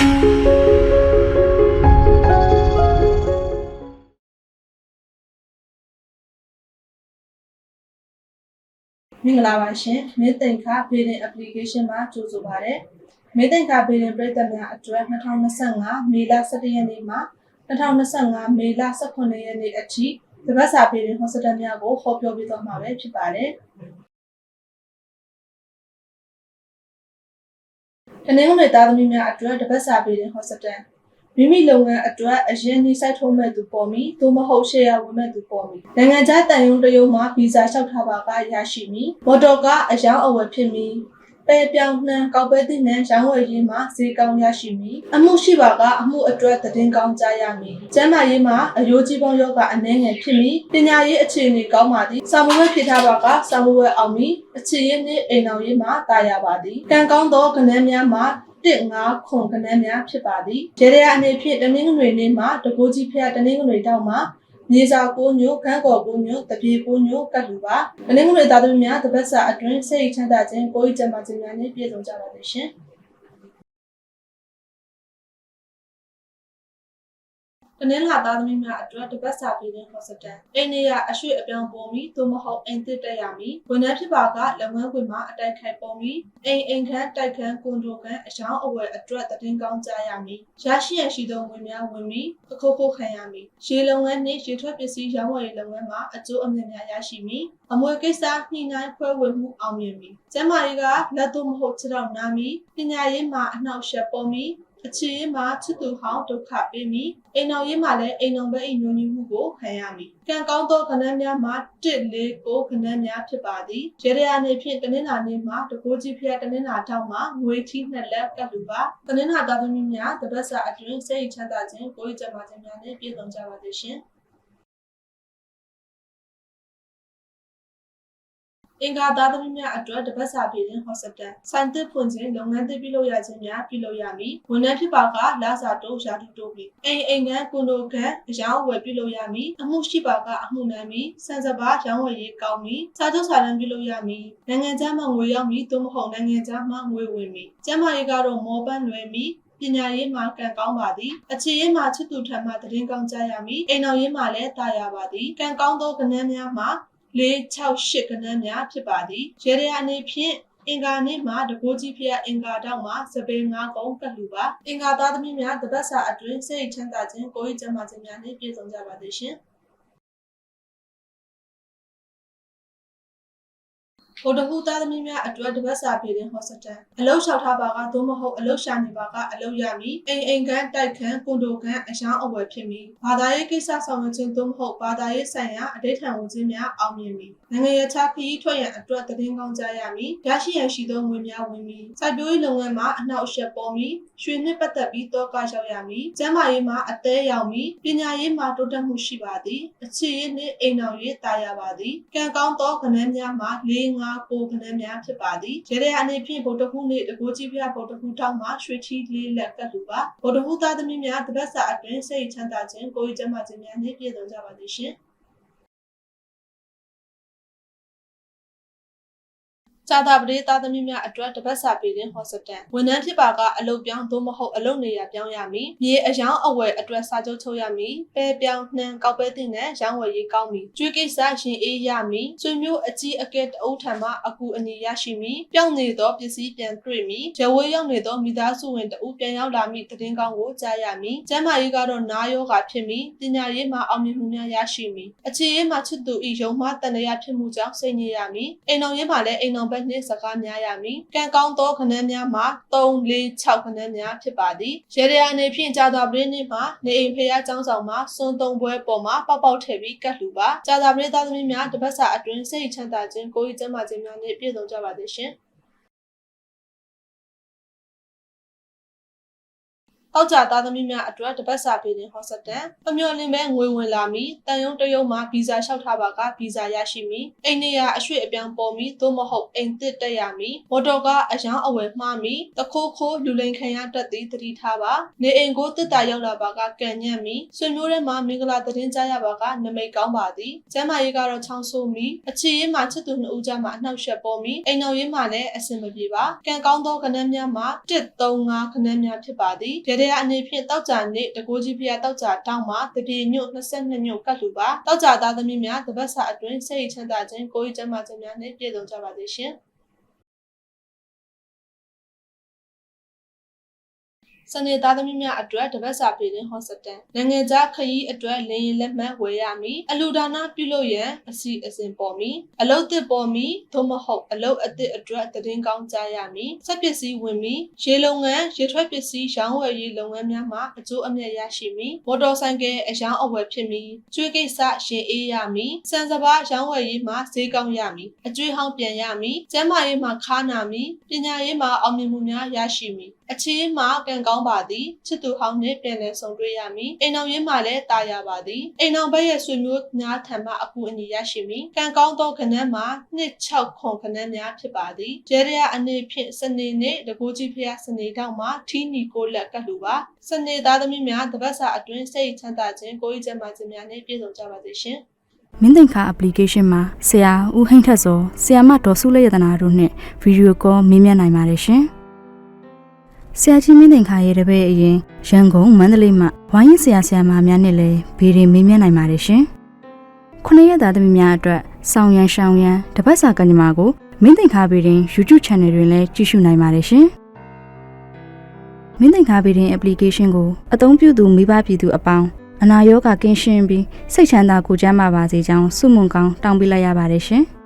မင်္ဂလာပါရှင်မင်းသိင်္ခါဘေဒင် application မှာကြိုဆိုပါရစေမင်းသိင်္ခါဘေဒင်ပြည်သက်များအတွက်2025မေလ17ရက်နေ့မှ2025မေလ18ရက်နေ့အထိတပတ်စာဘေဒင် hospital များကိုဟောပြောပေးသွားမှာပဲဖြစ်ပါတယ် တနင်္ဂနွေသားသမီးများအတွက်တပတ်စာဘေဒင် hospital မိမိလုပ်ငန်းအတွက်အရင်နှိစိုက်ထုံးမဲ့သူပေါ်မီသို့မဟုတ်ရှယ်ယာဝင်မဲ့သူပေါ်မီနိုင်ငံခြားတန်ယုံတရုံမှာဗီဇာလျှောက်ထားပါကရရှိမီမော်တော်ကားအယောင်အဝယ်ဖြစ်မီ ပဲပြောင်းနှံကောက်ပဲသည့်နှံရောင်းဝယ်ရေးမှာဈေးကောင်းရရှိမည်အမှုရှိပါကအမှုအတွက်သတင်းကောင်းကြားရမည်ကျန်းမာရေးမှာအယိုးကြီးပေါင်းယောဂအနှဲငယ်ဖြစ်မည်ပညာရေးအခြေအနေကောင်းပါသည်စာမွေးဖြစ်ထားပါကစာမွေးအောင်မည်အခြေရင်းနှင့်အိမ်အောင်ရေးမှာတာယာပါသည်ကံကောင်းသောကဏ္ဍများမှာတစ်ငါခုံကဏ္ဍများဖြစ်ပါသည်ရေရအနေဖြင့်တနင်္ဂနွေနေ့မှာတကိုးကြီးဖျက်တနင်္ဂနွေတောက်မှာ မြေစာကိုညိုခန်းကော်ကိုညိုတပြေကိုညိုကတ်လူပါတနင်္ဂနွေသားသမီးများတပတ်စာအတွင်းစိတ်ချမ်းသာခြင်းကိုယ်ကြံပါခြင်းများနဲ့ပြည့်စုံကြပါစေရှင် တနင်္လာသားသမီးများအတွက်တပတ်စာပြည်တွင်ခေါ်စတန်အိန္ဒိယအရွှေ့အပြောင်းပေါ်မီသို့မဟုတ်အိမ်သစ်တက်ရမည်ဝန်ထမ်းဖြစ်ပါကလုပ်ငန်းခွင်မှာအတိုက်ခိုက်ပေါ်မီအိမ်အိမ်ခန်းတိုက်ခန်းကွန်ဒိုခန်းအယောင်အဝယ်အတွက်တည်င်းကောင်းကြရမည်ရရှိရရှိသောဝင်များဝင်မီအခုခုခံရမည်ရေလုပ်ငန်းနှင့်ရေထွက်ပစ္စည်းရောင်းဝယ်ရေးလုပ်ငန်းမှာအကျိုးအမြတ်များရရှိမည်အမွေကိစ္စညှိနှိုင်းဖွဲ့ဝေမှုအောင်မြင်မည်ကျန်းမာရေးကလက်သို့မဟုတ်ခြေထောက်နာမည်ပညာရေးမှာအနှောက်အယှက်ပေါ်မည် အခြေရေးမှာချစ်သူဟောင်းဒုက္ခပေးမိအိမ်တော်ရေးမှာလည်းအိမ်တော်ဘက်အိမ်ညွန်ညမှုကိုခံရမည်ကံကောင်းသောခဏန်းများမှာ1 4 9ခဏန်းများဖြစ်ပါသည်ရေရယာနေဖြင့်တနင်္လာနေ့မှာတကိုးကြီးဖျက်တနင်္လာထောက်မှာငွေထီးနှစ်လက်ကပ်လူပါတနင်္လာသားသမီးများတပတ်စာအတွင်းစိတ်ချမ်းသာခြင်းကိုယ်ကြမ်းမာခြင်းများနဲ့ပြည့်စုံကြပါစေရှင် အင်္ဂါသားသမီးများအတွက်တပတ်စာပြည်တွင်ဟော့စတန်စိုင်းသစ်ဖွင့်ခြင်းလုပ်ငန်းသစ်ပြုလုပ်ရခြင်းများပြုလုပ်ရမည်ဝန်ထမ်းဖြစ်ပါကလာစာတိုးရာထူးတိုးပြီးအိမ်အိမ်ကကွန်ဒိုကန်အယောင်းဝယ်ပြုလုပ်ရမည်အမှုရှိပါကအမှုနမ်းမည်စံစပါရောင်းဝယ်ရေးကောင်းမည်စာချုပ်စာတမ်းပြုလုပ်ရမည်နိုင်ငံခြားမှငွေရောက်မည်သို့မဟုတ်နိုင်ငံခြားမှငွေဝင်မည်ကျန်းမာရေးကတော့မောပန်းလွယ်မည်ပညာရေးမှာကံကောင်းပါသည်အခြေရေးမှာချစ်သူထံမှသတင်းကောင်းကြားရမည်အိမ်တော်ရေးမှာလည်းတာယာပါသည်ကံကောင်းသောကဏ္ဍများမှာ ၄6 8ကဏ္ဍများဖြစ်ပါသည်ရေရအနေဖြင့်အင်္ဂါနေ့မှာတကိုးကြီးဖျက်အင်္ဂါတောက်မှာစပယ်ငါးကုန်းကတ်လူပါအင်္ဂါသားသမီးများတပတ်စာအတွင်းစိတ်ချမ်းသာခြင်းကိုယ်ကျန်းမာခြင်းများနဲ့ပြည့်စုံကြပါစေရှင် ဟိုတခုသားသမီးများအတွက်တပတ်စာပြည်တွင်ဟော့စတန်အလုတ်လျှောက်ထားပါကသို့မဟုတ်အလုတ်ရှာနေပါကအလုတ်ရမည်အိမ်အိမ်ခန်းတိုက်ခန်းကွန်ဒိုခန်းအယောင်အဝယ်ဖြစ်မည်ဘာသာရေးကိစ္စဆောင်ရွက်ခြင်းသို့မဟုတ်ဘာသာရေးဆိုင်ရာအဋိဌာန်ဝင်ခြင်းများအောင်မြင်မည်နိုင်ငံရေးခြားခရီးထွက်ရန်အတွက်တည်င်းကောင်းကြရမည်ရရှိရန်ရှိသောငွေများဝင်မည်စိုက်ပျိုးရေးလုပ်ငန်းမှာအနှောက်အယှက်ပေါ်မည်ရွှေနှင့်ပတ်သက်ပြီးတောကရောက်ရမည်ကျန်းမာရေးမှာအသေးရောက်မည်ပညာရေးမှာတိုးတက်မှုရှိပါသည်အခြေရေးနှင့်အိမ်တော်ရေးတာယာပါသည်ကံကောင်းသောကဏ္ဍများမှာ၄၅9ခဏများဖြစ်ပါသည်ရေရအနေဖြင့်ဗုဒ္ဓဟူးနေ့တကိုးကြီးပြဗုဒ္ဓဟူးထောက်မှရွှေချီလေးလက်ကတ်လူပါဗုဒ္ဓဟူးသားသမီးများတပတ်စာအတွင်းစိတ်ချမ်းသာခြင်းကိုယ်ကျန်းမာခြင်းများနှင့်ပြည့်စုံကြပါစေရှင် စာသာပတိသားသမီးများအတွက်တပတ်စာပြည်တွင်ဟော့စတန်ဝန်ထမ်းဖြစ်ပါကအလုပ်ပြောင်းသို့မဟုတ်အလုပ်နေရာပြောင်းရမည်မြေအယောင်အဝယ်အတွက်စာချုပ်ချုပ်ရမည်ပဲပြောင်းနှံကောက်ပဲတင်နဲ့ရောင်းဝယ်ရေးကောင်းမည်ကျွေးကိစ္စရှင်အေးရမည်ဆွေမျိုးအကြီးအကဲတအုပ်ထံမှအကူအညီရရှိမည်ပြောင်းနေသောပစ္စည်းပြန်တွေ့မည်ရဝေးရောက်နေသောမိသားစုဝင်တဦးပြန်ရောက်လာမည်တည်င်းကောင်းကိုကြားရမည်ကျမ်းမာရေးကတော့နားယောဂါဖြစ်မည်ပညာရေးမှာအောင်မြင်မှုများရရှိမည်အခြေရေးမှာချစ်သူဤယုံမှတန်တရားဖြစ်မှုကြောင့်စိတ်ညစ်ရမည်အိမ်တော်ရေးမှာလည်းအိမ်တော်ဘက်နှင့်စကားများရမည်ကံကောင်းသောခဏန်းများမှာ3 4 6ခဏန်းများဖြစ်ပါသည်ရေရအနေဖြင့်ကြာသာပရင်းနေ့မှာနေအိမ်ဖျားကျောင်းဆောင်မှာစွန်းသုံးပွဲပေါ်မှာပေါက်ပေါက်ထည့်ပြီးကတ်လှူပါကြာသာပရင်းသားသမီးများတပတ်စာအတွင်းစိတ်ချမ်းသာခြင်းကိုယ်ကျန်းမာခြင်းများနဲ့ပြည့်စုံကြပါစေရှင် တောက်ကြသားသမီးများအတွက်တပတ်စာပေးတဲ့ဟော့စတန်အမျော်လင့်ပဲငွေဝင်လာပြီးတန်ယုံတရုံမှာဗီဇာလျှောက်ထားပါကဗီဇာရရှိမည်အိမ်နေရအရွှေ့အပြောင်းပေါ်မီသို့မဟုတ်အိမ်သစ်တက်ရမည်မော်တော်ကားအယောင်အဝယ်မှားမီတခိုးခိုးလူလိန်ခံရတတ်သည်တတိထားပါနေအိမ်ကိုတစ်တာရောက်လာပါကကံညံ့မီဆွေမျိုးထဲမှာမင်္ဂလာသတင်းကြားရပါကနမိတ်ကောင်းပါသည်ကျမ်းမာရေးကတော့ချောင်းဆိုးမီအခြေရေးမှာချစ်သူနှစ်ဦးကြားမှာအနှောက်အယှက်ပေါ်မီအိမ်တော်ရေးမှာလည်းအဆင်မပြေပါကံကောင်းသောကဏ္ဍများမှာ135ခဏန်းများဖြစ်ပါသည်ကြတဲ့အနေဖြင့်တောက်ကြနေတကိုးကြီးဖျားတောက်ကြတောင်းမှာတပြေညွတ်22ညွတ်ကတ်လူပါတောက်ကြသားသမီးများတပတ်စာအတွင်းစိတ်ချမ်းသာခြင်းကိုယ်ကျမ်းမာခြင်းများနဲ့ပြည့်စုံကြပါစေရှင် စနေသားသမီးများအတွက်တပတ်စာပေးတဲ့ဟော့စတန်နိုင်ငံခြားခရီးအတွက်လင်းရင်လက်မှတ်ဝယ်ရမည်အလူဒါနာပြုလုပ်ရန်အစီအစဉ်ပေါ်မည်အလုတ်သစ်ပေါ်မည်သို့မဟုတ်အလုတ်အသစ်အတွက်သတင်းကောင်းကြားရမည်စက်ပစ္စည်းဝင်မည်ရေလုံငန်းရေထွက်ပစ္စည်းရောင်းဝယ်ရေးလုပ်ငန်းများမှာအကျိုးအမြတ်ရရှိမည်မော်တော်ဆိုင်ကယ်အယောင်းအဝယ်ဖြစ်မည်ကျွေးကိစ္စရှင်အေးရမည်စံစပါးရောင်းဝယ်ရေးမှာဈေးကောင်းရမည်အကျွေးဟောင်းပြန်ရမည်ကျန်းမာရေးမှာခါနာမည်ပညာရေးမှာအောင်မြင်မှုများရရှိမည် အခြေမှာကံကောင်းပါသည်ချစ်သူဟောင်းနှင့်ပြန်လည်ဆုံတွေ့ရမည်အိမ်အောင်ရေးမှာလည်းတာယာပါသည်အိမ်အောင်ဘက်ရဲ့ဆွေမျိုးများထံမှအကူအညီရရှိမည်ကံကောင်းသောခဏန်းမှာ26ခွန်ခဏန်းများဖြစ်ပါသည်ကျဲရရအနေဖြင့်စနေနေ့တကူကြီးဖျားစနေတောက်မှာထီးနီကိုလက်ကတ်လူပါစနေသားသမီးများတပတ်စာအတွင်းစိတ်ချမ်းသာခြင်းကိုယ်ရေးကျန်းမာခြင်းများနဲ့ပြည့်စုံကြပါစေရှင်မင်းသင်္ခါ application မှာဆရာဦးဟိန်းထက်စောဆရာမဒေါ်စုလက်ရတနာတို့နဲ့ဗီဒီယိုကောမေးမြန်းနိုင်ပါတယ်ရှင်။ ဆရာကြီးမင်းသင်္ခါရဲ့တပည့်အရင်ရန်ကုန်မန္တလေးမှာဝိုင်းရင်ဆရာဆရာမများနဲ့လည်းဗီဒီမေးမြန်းနိုင်ပါတယ်ရှင်။ခုနှစ်ရက်သားသမီးများအတွက်ဆောင်းရန်ရှောင်းရန်တပတ်စာကညမာကိုမင်းသင်္ခါဗီဒီ YouTube Channel တွင်လည်းကြည့်ရှုနိုင်ပါတယ်ရှင်။မင်းသင်္ခါဗီဒီ application ကိုအသုံးပြုသူမိဘပြည်သူအပေါင်းအနာရောဂါကင်းရှင်းပြီးစိတ်ချမ်းသာကိုယ်ကျန်းမာပါစေကြောင်းဆုမွန်ကောင်းတောင်းပေးလိုက်ရပါတယ်ရှင်။